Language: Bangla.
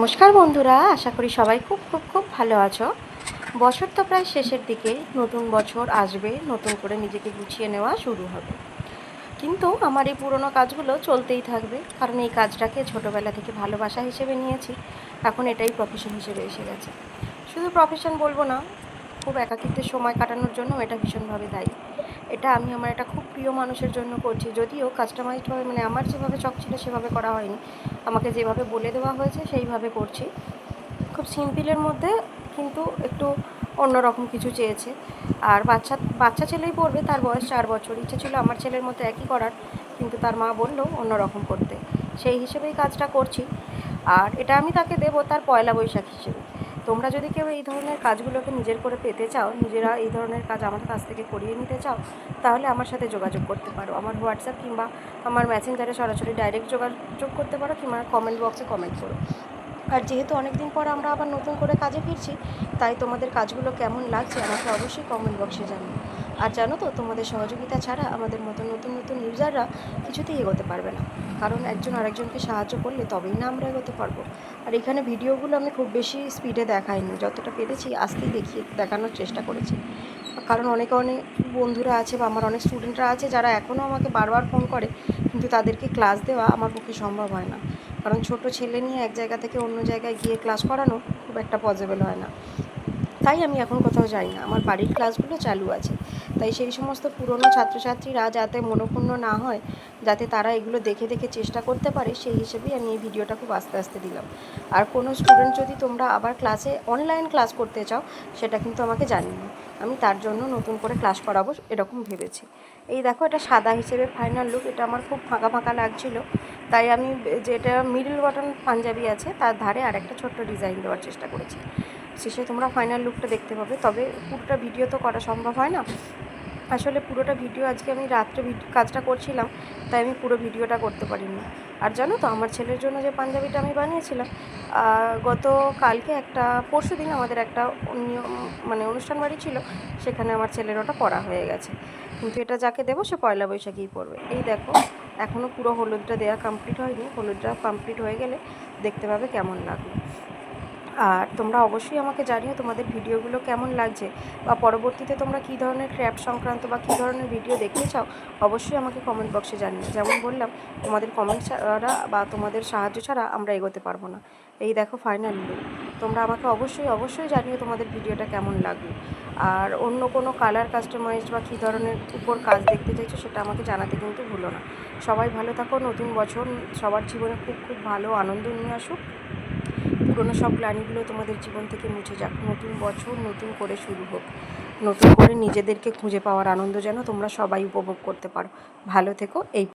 নমস্কার বন্ধুরা, আশা করি সবাই খুব খুব খুব ভালো আছো। বছর তো প্রায় শেষের দিকে, নতুন বছর আসবে, নতুন করে নিজেকে গুছিয়ে নেওয়া শুরু হবে। কিন্তু আমার এই পুরনো কাজগুলো চলতেই থাকবে, কারণ এই কাজটাকে ছোটোবেলা থেকে ভালোবাসা হিসেবে নিয়েছি, এখন এটাই প্রফেশন হিসেবে এসে গেছে। শুধু প্রফেশন বলব না, খুব একাকিত্বের সময় কাটানোর জন্য এটা ভীষণভাবে দায়ী। এটা আমি আমার একটা খুব প্রিয় মানুষের জন্য করছি। যদিও কাস্টমাইজডভাবে মানে আমার যেভাবে চক ছিল সেভাবে করা হয়নি। আমাকে যেভাবে বলে দেওয়া হয়েছে সেইভাবে করছি। খুব সিম্পলের মধ্যে কিন্তু একটু অন্যরকম কিছু চেয়েছে। আর বাচ্চা বাচ্চা ছেলেই পড়বে, তার বয়স চার বছর। ইচ্ছে ছিল আমার ছেলের মতো একই করার, কিন্তু তার মা বলল অন্যরকম করতে। সেই হিসেবেই কাজটা করছি। আর এটা আমি তাকে দেবো তার পয়লা বৈশাখ হিসেবে। তোমরা যদি কেউ এই ধরনের কাজগুলোকে নিজের করে পেতে চাও, নিজেরা এই ধরনের কাজ আমার কাছ থেকে করিয়ে নিতে চাও, তাহলে আমার সাথে যোগাযোগ করতে পারো। আমার হোয়াটসঅ্যাপ কিংবা আমার মেসেঞ্জারে সরাসরি ডাইরেক্ট যোগাযোগ করতে পারো কিংবা কমেন্ট বক্সে কমেন্ট করো। আর যেহেতু অনেক দিন পর আমরা আবার নতুন করে কাজে ফিরছি, তাই তোমাদের কাজগুলো কেমন লাগছে আমাকে অবশ্যই কমেন্ট বক্সে জানিও। আর জানো তো, তোমাদের সহযোগিতা ছাড়া আমাদের মতো নতুন নতুন ইউজাররা কিছুতেই এগোতে পারবে না। কারণ একজন আরেকজনকে সাহায্য করলে তবেই না আমরা এগোতে পারব। আর এখানে ভিডিওগুলো আমি খুব বেশি স্পিডে দেখাইনি, যতটা পেরেছি আস্তেই দেখিয়ে, দেখানোর চেষ্টা করেছি। কারণ অনেকে অনেক বন্ধুরা আছে বা আমার অনেক স্টুডেন্টরা আছে যারা এখনও আমাকে বারবার ফোন করে, কিন্তু তাদেরকে ক্লাস দেওয়া আমার পক্ষে সম্ভব হয় না। কারণ ছোট ছেলে নিয়ে এক জায়গা থেকে অন্য জায়গায় গিয়ে ক্লাস করানো খুব একটা পসিবল হয় না। তাই আমি এখন কোথাও যাই না। আমার বাড়ির ক্লাসগুলো চালু আছে। তাই সেই সমস্ত পুরনো ছাত্রছাত্রীরা যাতে মনোক্ষুণ্ণ না হয়, যাতে তারা এগুলো দেখে দেখে চেষ্টা করতে পারে, সেই হিসেবেই আমি এই ভিডিওটা খুব আস্তে আস্তে দিলাম। আর কোনো স্টুডেন্ট যদি তোমরা আবার ক্লাসে অনলাইন ক্লাস করতে চাও, সেটা কিন্তু আমাকে জানিও। আমি তার জন্য নতুন করে ক্লাস করাবো এরকম ভেবেছি। এই দেখো, এটা সাদা হিসেবে ফাইনাল লুক এটা আমার খুব ফাঁকা ফাঁকা লাগছিল। তাই আমি যেটা মিডল বাটন পাঞ্জাবি আছে, তার ধারে আর একটা ছোট্ট ডিজাইন দেওয়ার চেষ্টা করেছি। শেষে তোমরা ফাইনাল লুকটা দেখতে পাবে। তবে পুরোটা ভিডিও তো করা সম্ভব হয় না। আসলে পুরোটা ভিডিও আজকে আমি রাত্রে কাজটা করছিলাম, তাই আমি পুরো ভিডিওটা করতে পারিনি। আর জানো তো, আমার ছেলের জন্য যে পাঞ্জাবিটা আমি বানিয়েছিলাম গত কালকে একটা, পরশু দিন আমাদের একটা নিয়ম মানে অনুষ্ঠান বাড়ি ছিল, সেখানে আমার ছেলের ওটা পড়া হয়ে গেছে। কিন্তু এটা যাকে দেবো, সে পয়লা বৈশাখেই পড়বে এই দেখো এখনও পুরো হলুদটা দেওয়া কমপ্লিট হয়নি। হলুদটা কমপ্লিট হয়ে গেলে দেখতে পাবে কেমন লাগল। আর তোমরা অবশ্যই আমাকে জানিও তোমাদের ভিডিওগুলো কেমন লাগছে বা পরবর্তীতে তোমরা কী ধরনের ক্র্যাফট সংক্রান্ত বা কী ধরনের ভিডিও দেখতে চাও, অবশ্যই আমাকে কমেন্ট বক্সে জানিও। যেমন বললাম, তোমাদের কমেন্ট ছাড়া বা তোমাদের সাহায্য ছাড়া আমরা এগোতে পারব না। এই দেখো ফাইনাল লুক তোমরা আমাকে অবশ্যই অবশ্যই জানিও তোমাদের ভিডিওটা কেমন লাগল। আর অন্য কোনো কালার কাস্টমাইজড বা কী ধরনের উপর কাজ দেখতে চাইছো সেটা আমাকে জানাতে কিন্তু ভুলো না। সবাই ভালো থাকো, নতুন বছর, সবার জীবনে খুব খুব ভালো আনন্দ নিয়ে আসুক। পুরনো সব গ্লানিগুলো তোমাদের জীবন থেকে মুছে যাক। নতুন বছর নতুন করে শুরু হোক। নতুন করে নিজেদেরকে খুঁজে পাওয়ার আনন্দ যেন তোমরা সবাই উপভোগ করতে পারো। ভালো থেকো, এই